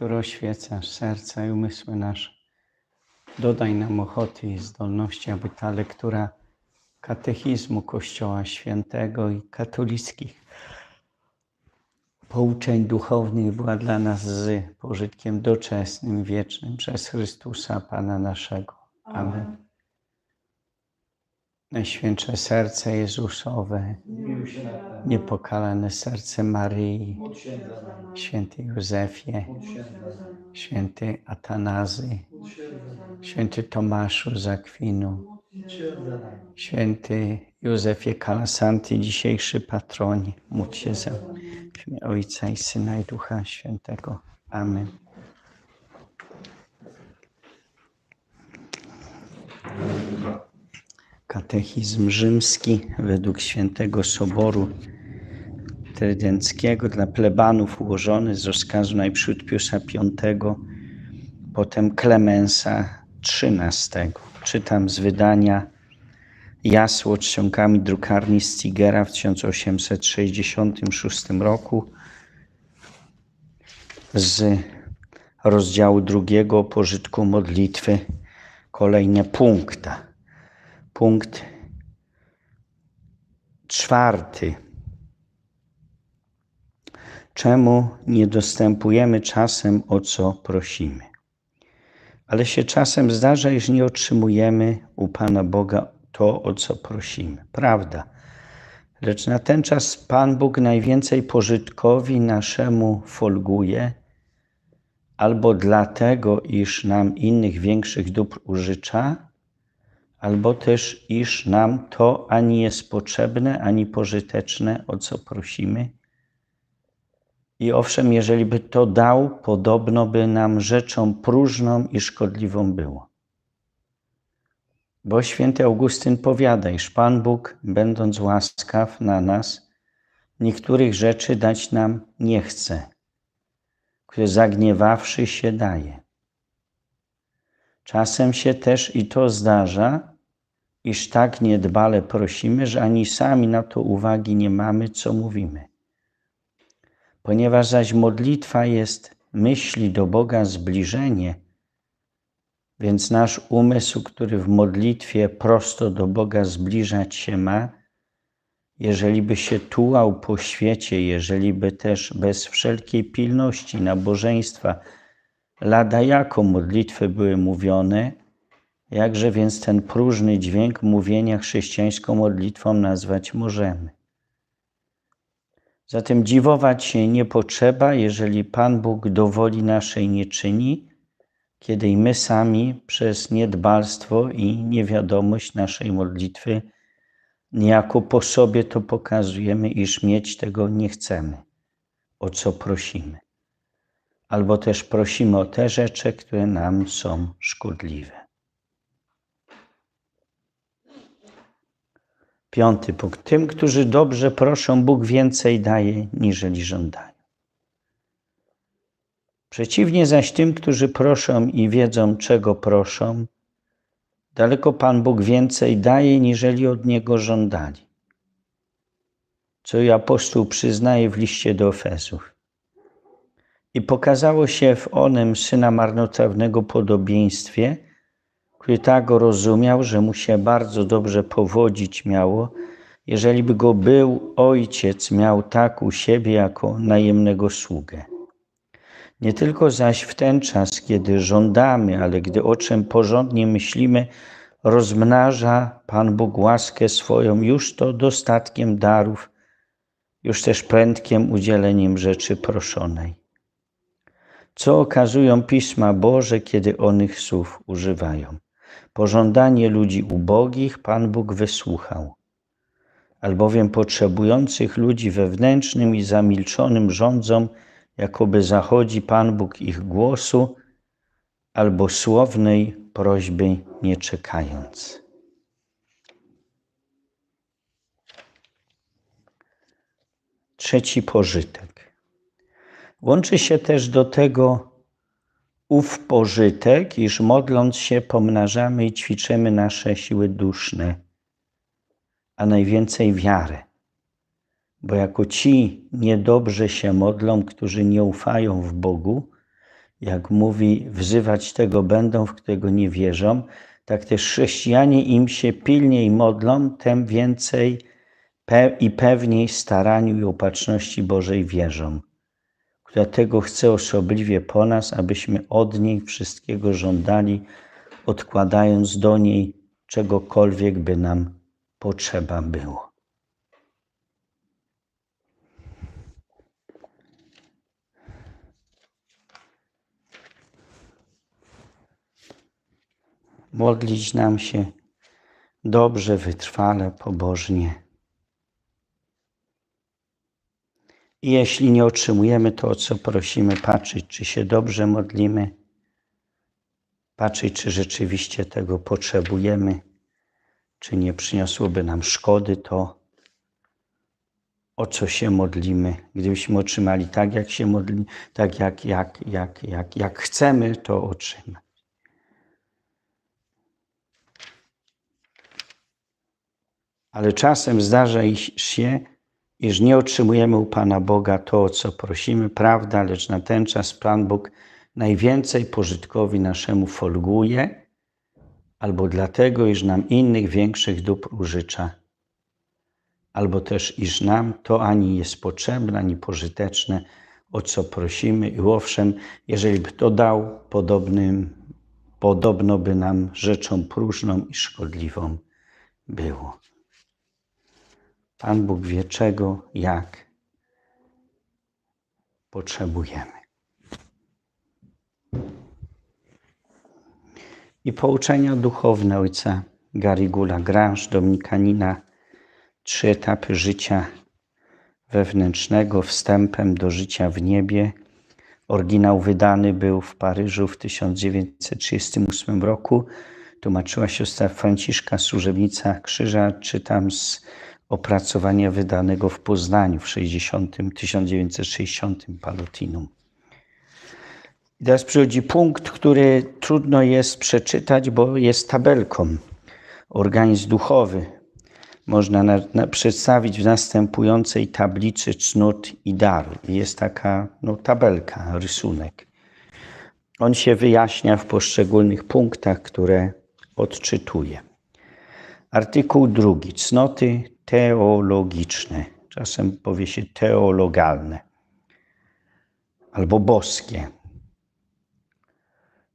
który oświecasz serca i umysły nasze. Dodaj nam ochoty i zdolności, aby ta lektura katechizmu Kościoła Świętego i katolickich pouczeń duchownych była dla nas z pożytkiem doczesnym, wiecznym przez Chrystusa Pana naszego. Amen. Najświętsze serce Jezusowe, niepokalane serce Maryi, święty Józefie, święty Atanazy, święty Tomaszu z Akwinu, Módl się za nami. święty Józefie Kalasanty, dzisiejszy patronie. Módl się za Ojca i Syna i Ducha Świętego. Amen. Katechizm rzymski według Świętego Soboru Trydenckiego dla plebanów ułożony z rozkazu najprzód Piusa V, potem Klemensa XIII. Czytam z wydania Jasło czcionkami drukarni Stigera w 1866 roku z rozdziału drugiego o pożytku modlitwy kolejne punkta. Punkt czwarty. Czemu nie dostępujemy czasem o co prosimy? Ale się czasem zdarza, iż nie otrzymujemy u Pana Boga to, o co prosimy. Prawda. Lecz na ten czas Pan Bóg najwięcej pożytkowi naszemu folguje, albo dlatego, iż nam innych większych dóbr użycza, albo też, iż nam to ani jest potrzebne, ani pożyteczne, o co prosimy. I owszem, jeżeli by to dał, podobno by nam rzeczą próżną i szkodliwą było. Bo święty Augustyn powiada, iż Pan Bóg, będąc łaskaw na nas, niektórych rzeczy dać nam nie chce, które zagniewawszy się daje. Czasem się też i to zdarza, iż tak niedbale prosimy, że ani sami na to uwagi nie mamy, co mówimy. Ponieważ zaś modlitwa jest myśli do Boga zbliżenie, więc nasz umysł, który w modlitwie prosto do Boga zbliżać się ma, jeżeli by się tułał po świecie, jeżeli by też bez wszelkiej pilności nabożeństwa lada jako modlitwy były mówione, jakże więc ten próżny dźwięk mówienia chrześcijańską modlitwą nazwać możemy? Zatem dziwować się nie potrzeba, jeżeli Pan Bóg dowoli naszej nie czyni, kiedy i my sami przez niedbalstwo i niewiadomość naszej modlitwy niejako po sobie to pokazujemy, iż mieć tego nie chcemy, o co prosimy. Albo też prosimy o te rzeczy, które nam są szkodliwe. Piąty punkt. Tym, którzy dobrze proszą, Bóg więcej daje, niżeli żądają. Przeciwnie zaś tym, którzy proszą i wiedzą, czego proszą, daleko Pan Bóg więcej daje, niżeli od Niego żądali. Co i apostoł przyznaje w liście do Efezów. I pokazało się w onym syna marnotrawnego podobieństwie, który tak rozumiał, że mu się bardzo dobrze powodzić miało, jeżeli by go był ojciec miał tak u siebie jako najemnego sługę. Nie tylko zaś w ten czas, kiedy żądamy, ale gdy o czym porządnie myślimy, rozmnaża Pan Bóg łaskę swoją już to dostatkiem darów, już też prędkiem udzieleniem rzeczy proszonej. Co okazują Pisma Boże, kiedy onych słów używają? Pożądanie ludzi ubogich Pan Bóg wysłuchał, albowiem potrzebujących ludzi wewnętrznym i zamilczonym rządzom, jakoby zachodzi Pan Bóg ich głosu, albo słownej prośby nie czekając. Trzeci pożytek. Łączy się też do tego ów pożytek, iż modląc się pomnażamy i ćwiczymy nasze siły duszne, a najwięcej wiarę. Bo jako ci niedobrze się modlą, którzy nie ufają w Bogu, jak mówi, wzywać tego będą, w którego nie wierzą, tak też chrześcijanie im się pilniej modlą, tem więcej i pewniej staraniu i opatrzności Bożej wierzą, która tego chce osobliwie po nas, abyśmy od niej wszystkiego żądali, odkładając do niej czegokolwiek by nam potrzeba było. Modlić nam się dobrze, wytrwale, pobożnie. I jeśli nie otrzymujemy to, o co prosimy, patrzeć, czy się dobrze modlimy, patrzeć, czy rzeczywiście tego potrzebujemy, czy nie przyniosłoby nam szkody to, o co się modlimy. Gdybyśmy otrzymali tak, jak się modlimy, tak jak, jak, jak, jak, jak chcemy to otrzymać. Ale czasem zdarza się, iż nie otrzymujemy u Pana Boga to, o co prosimy, prawda, lecz na ten czas Pan Bóg najwięcej pożytkowi naszemu folguje, albo dlatego, iż nam innych większych dóbr użycza, albo też, iż nam to ani jest potrzebne, ani pożyteczne, o co prosimy. I owszem, jeżeli by to dał, podobnym, podobno by nam rzeczą próżną i szkodliwą było. Pan Bóg wie czego, jak potrzebujemy. I pouczenia duchowne ojca Garigula Grange, dominikanina, trzy etapy życia wewnętrznego, wstępem do życia w niebie. Oryginał wydany był w Paryżu w 1938 roku. Tłumaczyła siostra Franciszka Służebnica Krzyża. Czytam z opracowania wydanego w Poznaniu w 60, 1960 Palotinum. I teraz przychodzi punkt, który trudno jest przeczytać, bo jest tabelką. Organizm duchowy można na, na, przedstawić w następującej tablicy cnót i daru. Jest taka no, tabelka, rysunek. On się wyjaśnia w poszczególnych punktach, które odczytuję. Artykuł drugi. Cnoty teologiczne. Czasem powie się teologalne albo boskie.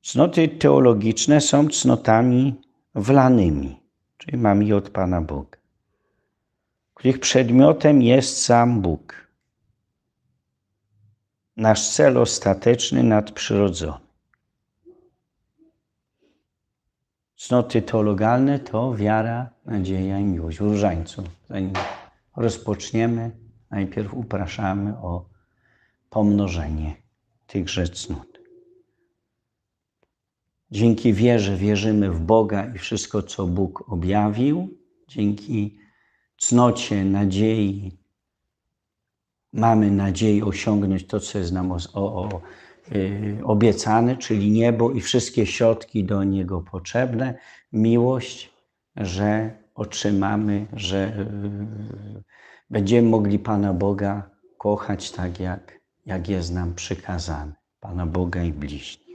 Cnoty teologiczne są cnotami wlanymi, czyli mamy od Pana Boga, których przedmiotem jest sam Bóg. Nasz cel ostateczny nadprzyrodzony. Cnoty teologalne to wiara, nadzieja i miłość w różańcu. Zanim rozpoczniemy, najpierw upraszamy o pomnożenie tychże cnót. Dzięki wierze wierzymy w Boga i wszystko, co Bóg objawił. Dzięki cnocie nadziei mamy nadzieję osiągnąć to, co jest nam o, o, y, obiecane, czyli niebo i wszystkie środki do niego potrzebne. Miłość, że otrzymamy, że y, będziemy mogli Pana Boga kochać tak, jak, jak jest nam przykazane. Pana Boga i bliźnich.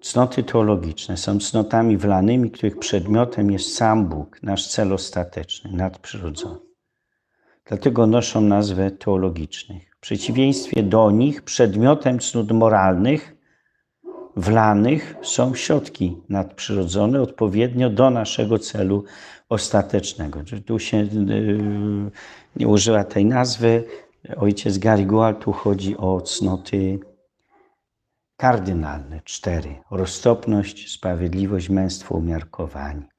Cnoty teologiczne są cnotami wlanymi, których przedmiotem jest sam Bóg, nasz cel ostateczny, nadprzyrodzony. Dlatego noszą nazwę teologicznych. W przeciwieństwie do nich przedmiotem cnót moralnych, wlanych są środki nadprzyrodzone odpowiednio do naszego celu ostatecznego. Tu się yy, nie użyła tej nazwy. Ojciec Garigual tu chodzi o cnoty kardynalne, cztery. Roztropność, sprawiedliwość, męstwo, umiarkowanie.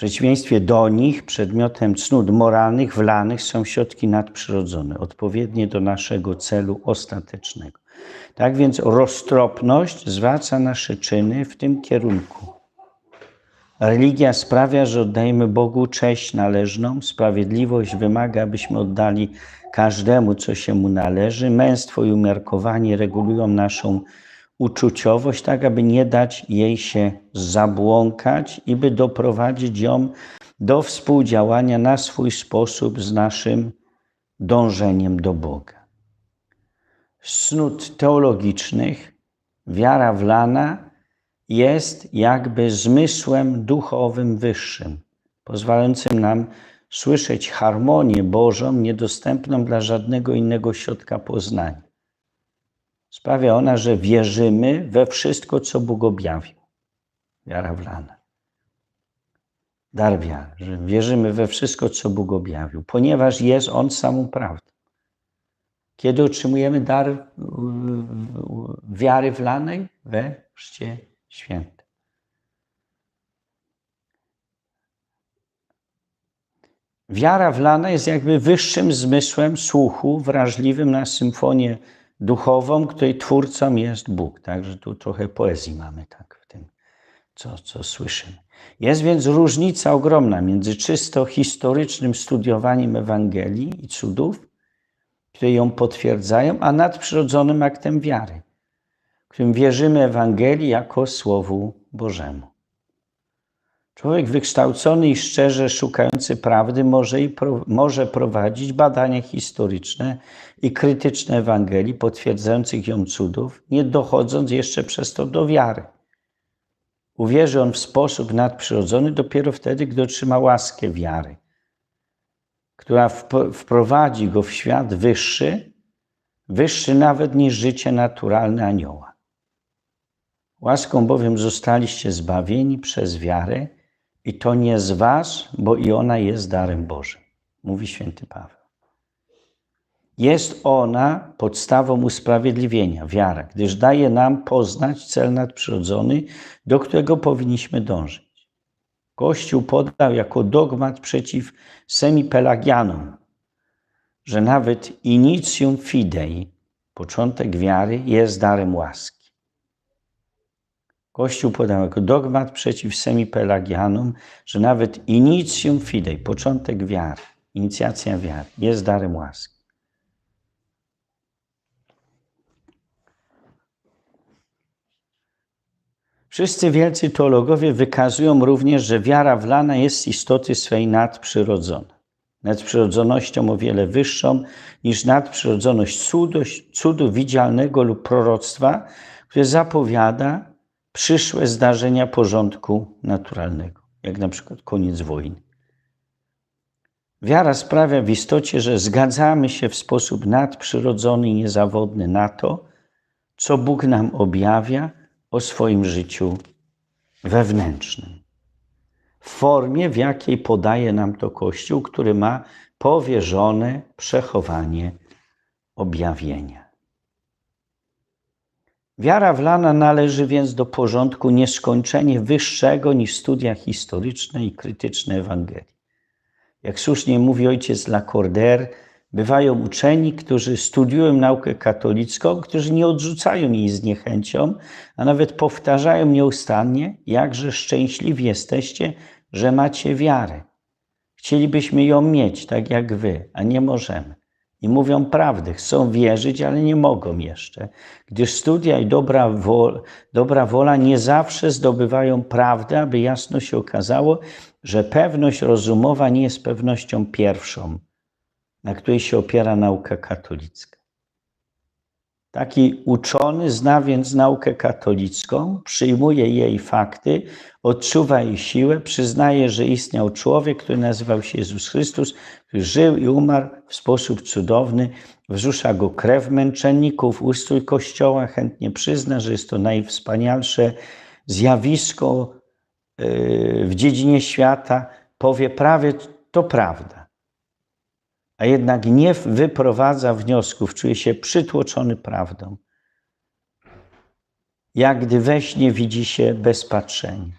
Przeciwieństwie do nich przedmiotem cnót moralnych, wlanych są środki nadprzyrodzone, odpowiednie do naszego celu ostatecznego. Tak więc roztropność zwraca nasze czyny w tym kierunku. Religia sprawia, że oddajemy Bogu cześć należną, sprawiedliwość wymaga, abyśmy oddali każdemu, co się mu należy. Męstwo i umiarkowanie regulują naszą uczuciowość, tak aby nie dać jej się zabłąkać i by doprowadzić ją do współdziałania na swój sposób z naszym dążeniem do Boga. Z teologicznych wiara wlana jest jakby zmysłem duchowym wyższym, pozwalającym nam słyszeć harmonię Bożą niedostępną dla żadnego innego środka poznania. Sprawia ona, że wierzymy we wszystko, co Bóg objawił. Wiara wlana. Dar wiary, że wierzymy we wszystko, co Bóg objawił, ponieważ jest On samą prawdą. Kiedy otrzymujemy dar wiary wlanej? We Chrzcie Świętym. Wiara wlana jest jakby wyższym zmysłem słuchu, wrażliwym na symfonię duchową, której twórcą jest Bóg. Także tu trochę poezji mamy tak w tym, co, co słyszymy. Jest więc różnica ogromna między czysto historycznym studiowaniem Ewangelii i cudów, które ją potwierdzają, a nadprzyrodzonym aktem wiary, którym wierzymy Ewangelii jako Słowu Bożemu. Człowiek wykształcony i szczerze szukający prawdy może, i pro, może prowadzić badania historyczne i krytyczne Ewangelii potwierdzających ją cudów, nie dochodząc jeszcze przez to do wiary. Uwierzy on w sposób nadprzyrodzony dopiero wtedy, gdy otrzyma łaskę wiary, która wprowadzi go w świat wyższy, wyższy nawet niż życie naturalne anioła. Łaską bowiem zostaliście zbawieni przez wiarę, i to nie z was, bo i ona jest darem Bożym, mówi święty Paweł. Jest ona podstawą usprawiedliwienia, wiara, gdyż daje nam poznać cel nadprzyrodzony, do którego powinniśmy dążyć. Kościół podał jako dogmat przeciw semipelagianom, że nawet initium fidei, początek wiary, jest darem łaski. Kościół podał jako dogmat przeciw semipelagianom, że nawet initium fidei, początek wiary, inicjacja wiary, jest darem łaski. Wszyscy wielcy teologowie wykazują również, że wiara wlana jest istoty swej nadprzyrodzona. Nadprzyrodzonością o wiele wyższą niż nadprzyrodzoność cudu, cudu widzialnego lub proroctwa, które zapowiada przyszłe zdarzenia porządku naturalnego, jak na przykład koniec wojny. Wiara sprawia w istocie, że zgadzamy się w sposób nadprzyrodzony i niezawodny na to, co Bóg nam objawia o swoim życiu wewnętrznym. W formie, w jakiej podaje nam to Kościół, który ma powierzone przechowanie objawienia. Wiara wlana należy więc do porządku nieskończenie wyższego niż studia historyczne i krytyczne Ewangelii. Jak słusznie mówi ojciec Lacordaire, bywają uczeni, którzy studiują naukę katolicką, którzy nie odrzucają jej z niechęcią, a nawet powtarzają nieustannie, jakże szczęśliwi jesteście, że macie wiarę. Chcielibyśmy ją mieć, tak jak wy, a nie możemy i mówią prawdę, chcą wierzyć, ale nie mogą jeszcze, gdyż studia i dobra dobra wola nie zawsze zdobywają prawdę, aby jasno się okazało, że pewność rozumowa nie jest pewnością pierwszą, na której się opiera nauka katolicka. Taki uczony zna więc naukę katolicką, przyjmuje jej fakty, odczuwa jej siłę, przyznaje, że istniał człowiek, który nazywał się Jezus Chrystus, który żył i umarł w sposób cudowny, wzrusza go krew męczenników, ustrój Kościoła, chętnie przyzna, że jest to najwspanialsze zjawisko yy, w dziedzinie świata, powie prawie to prawda a jednak nie wyprowadza wniosków, czuje się przytłoczony prawdą. Jak gdy we śnie widzi się bez patrzenia.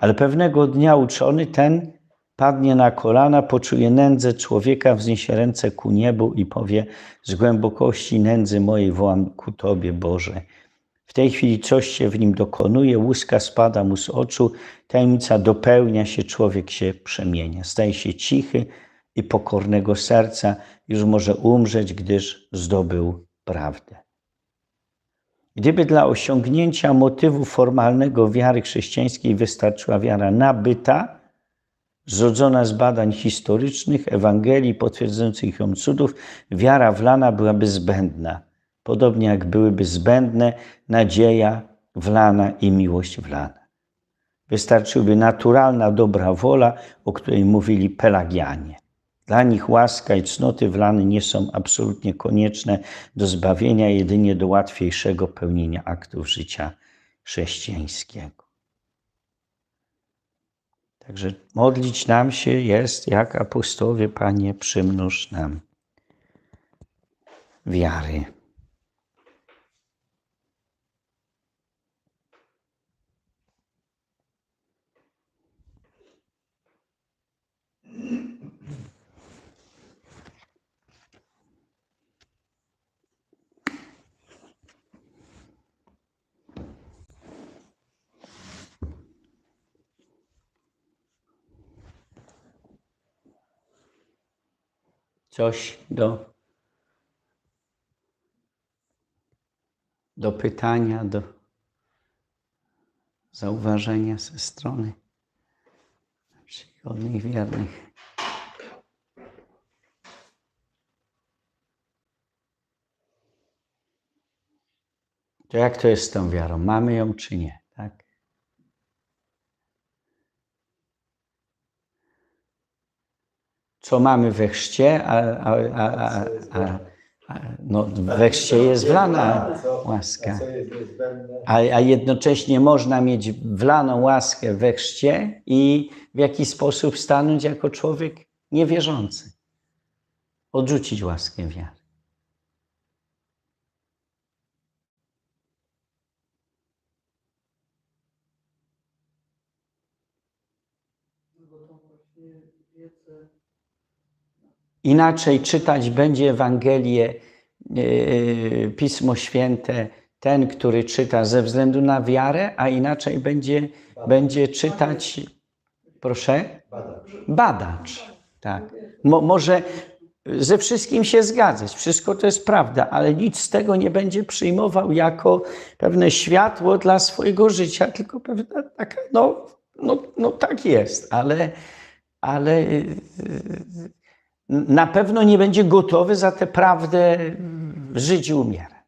Ale pewnego dnia uczony ten padnie na kolana, poczuje nędzę człowieka, wzniesie ręce ku niebu i powie: Z głębokości nędzy mojej wołam ku Tobie, Boże. W tej chwili coś się w nim dokonuje, łuska spada mu z oczu, tajemnica dopełnia się, człowiek się przemienia, staje się cichy, i pokornego serca, już może umrzeć, gdyż zdobył prawdę. Gdyby dla osiągnięcia motywu formalnego wiary chrześcijańskiej wystarczyła wiara nabyta, zrodzona z badań historycznych, Ewangelii potwierdzających ją cudów, wiara wlana byłaby zbędna. Podobnie jak byłyby zbędne nadzieja wlana i miłość wlana. Wystarczyłaby naturalna dobra wola, o której mówili Pelagianie. Dla nich łaska i cnoty wlane nie są absolutnie konieczne do zbawienia, jedynie do łatwiejszego pełnienia aktów życia chrześcijańskiego. Także modlić nam się jest, jak apostołowie, Panie, przymnóż nam wiary. Coś do, do pytania, do zauważenia ze strony czcigodnych, wiernych. To jak to jest z tą wiarą? Mamy ją czy nie? Tak? Co mamy we chrzcie, a, a, a, a, no, we chrzcie jest wlana łaska. A, a jednocześnie można mieć wlaną łaskę we chrzcie i w jakiś sposób stanąć jako człowiek niewierzący. Odrzucić łaskę wiary. Inaczej czytać będzie Ewangelię, yy, Pismo Święte, ten, który czyta ze względu na wiarę, a inaczej będzie, będzie czytać, proszę, Badacz. badacz. Tak. Mo, może ze wszystkim się zgadzać, wszystko to jest prawda, ale nic z tego nie będzie przyjmował jako pewne światło dla swojego życia, tylko pewna taka, no, no, no tak jest, ale, ale yy, na pewno nie będzie gotowy za tę prawdę żyć i umierać.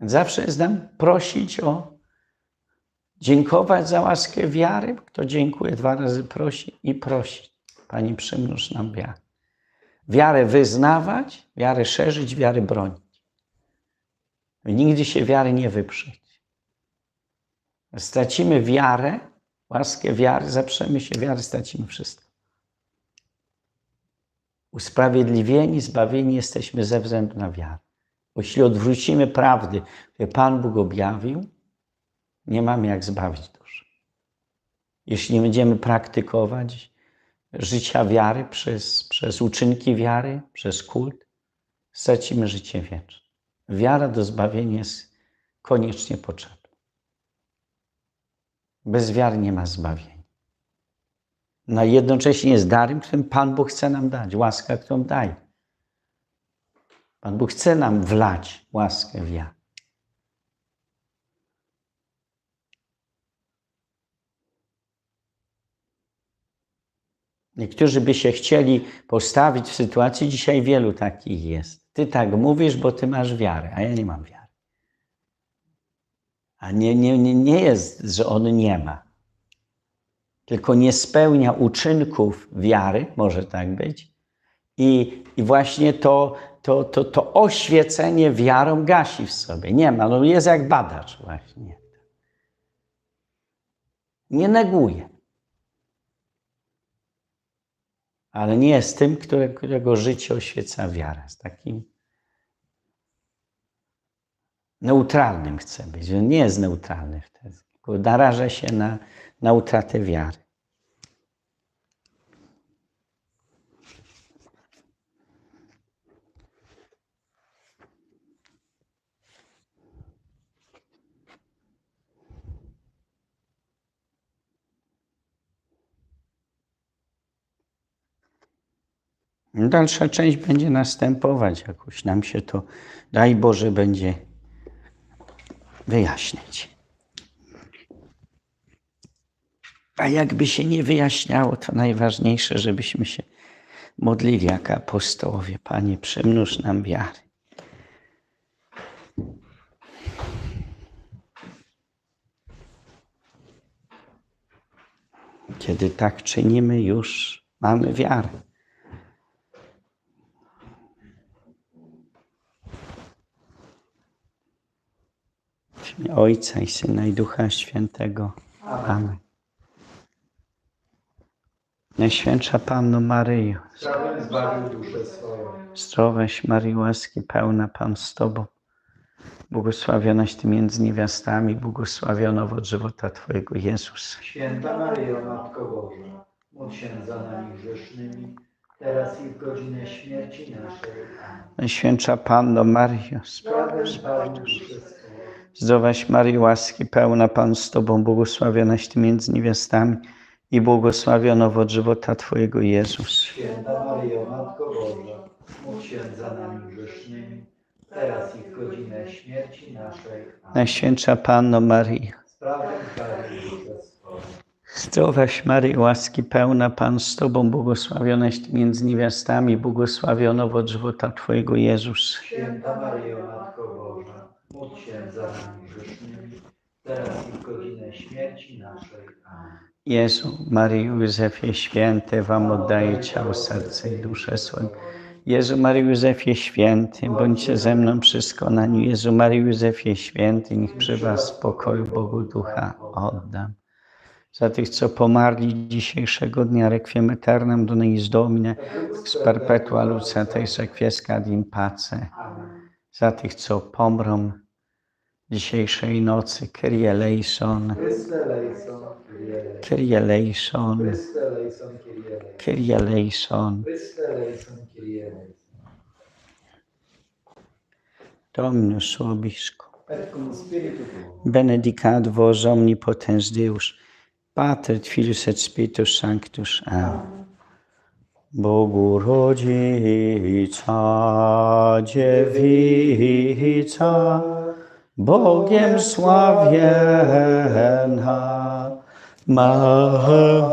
Zawsze jest nam prosić o, dziękować za łaskę wiary. Kto dziękuje, dwa razy prosi i prosi. Pani przymnóż nam wiarę. Wiarę wyznawać, wiarę szerzyć, wiarę bronić. Nigdy się wiary nie wyprzeć. Stracimy wiarę, łaskę wiary, zaprzemy się wiary, stracimy wszystko. Usprawiedliwieni, zbawieni jesteśmy ze względu na wiarę. Bo jeśli odwrócimy prawdy, które Pan Bóg objawił, nie mamy jak zbawić duszy. Jeśli nie będziemy praktykować życia wiary przez, przez uczynki wiary, przez kult, stracimy życie wieczne. Wiara do zbawienia jest koniecznie potrzebna. Bez wiary nie ma zbawienia. No i jednocześnie jest darem, którym Pan Bóg chce nam dać, łaska, którą daje. Pan Bóg chce nam wlać łaskę wiary. Niektórzy by się chcieli postawić w sytuacji, dzisiaj wielu takich jest. Ty tak mówisz, bo ty masz wiarę, a ja nie mam wiary. A nie, nie, nie, nie jest, że on nie ma. Tylko nie spełnia uczynków wiary, może tak być. I, i właśnie to, to, to, to oświecenie wiarą gasi w sobie. Nie ma, no jest jak badacz właśnie. Nie neguje. Ale nie jest tym, które, którego życie oświeca wiara. Z takim neutralnym chce być. Nie jest neutralny wtedy, tylko naraża się na, na utratę wiary. Dalsza część będzie następować, jakoś nam się to, daj Boże, będzie wyjaśnić. A jakby się nie wyjaśniało, to najważniejsze, żebyśmy się modlili jak apostołowie. Panie, przemnóż nam wiary. Kiedy tak czynimy, już mamy wiarę. W imię Ojca i Syna i Ducha Świętego. Amen. Najświętsza Panno Maryjo, zdrowaś Marii łaski pełna Pan z Tobą, błogosławionaś Ty między niewiastami, błogosławiona owoc żywota Twojego Jezus. Święta Maryjo, Matko Boża, módl się za nami grzesznymi, teraz i w godzinę śmierci naszej. Amen. Najświętsza Panno Maryjo, swoją. Zdrowaś Marii łaski pełna Pan z Tobą, błogosławionaś Ty między niewiastami i błogosławiona owoc żywota Twojego Jezus. Święta Maryjo, Matko Boża, módl się za nami grzesznymi, teraz i w godzinę śmierci naszej. Amen. Najświętsza Panno Maryjo, swoją. Zdrowaś Maryj, łaski pełna Pan z Tobą, błogosławionaś Ty między niewiastami, błogosławiono owoc żywota Twojego Jezus. Święta Maryjo, Matko Boża, módl się za nami grzesznymi, teraz i w godzinę śmierci naszej. Amen. Jezu, Maryjo, Józefie Święty, Wam oddaję ciało, serce i duszę swoją. Jezu, Maryjo, Józefie Święty, bądźcie ze mną przy skonaniu. Jezu, Maryjo, Józefie Święty, niech przy Was spokoju Bogu Ducha oddam. Za tych, co pomarli dzisiejszego dnia, requiem aeternam do neis Domine, z perpetua luceta i sequesca ad in pace. Amen. Za tych, co pomrą dzisiejszej nocy. Kyrie eleison, Kyrie eleison. Kyrie eleison. Dominus tuo. Benedicat vos omnipotens Deus, Pater Filius et Spiritus Sanctus. Amen. Bogu rodzica, dziewica, Bogiem sławiena, Maryja,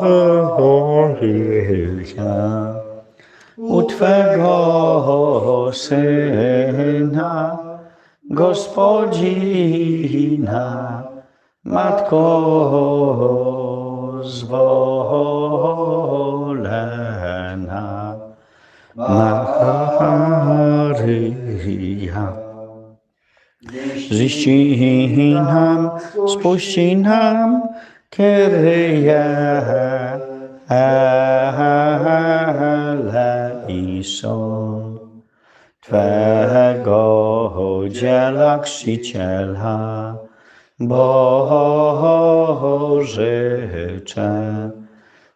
u Twego Syna, Gospodzina, Matko Ziści nam, spuści nam, Kyrie eleison. Twego dziela chrzciciela, Bożycze,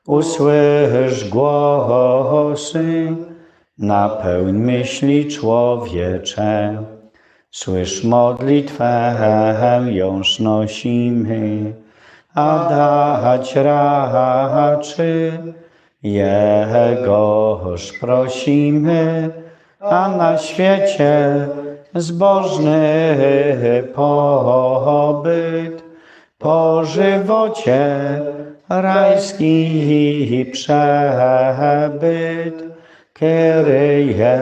usłysz głosy, napełń myśli człowiecze. Słysz modlitwę, jąż nosimy, a dać raczy Jegoż prosimy, a na świecie zbożny pobyt, po żywocie rajski przebyt, Kyrie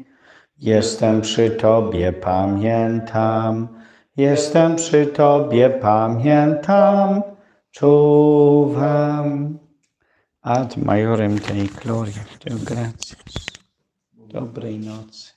jestem przy Tobie, pamiętam, jestem przy Tobie, pamiętam, czuwam. Ad majorem Dei gloria, Deo gratias. Dobrej nocy.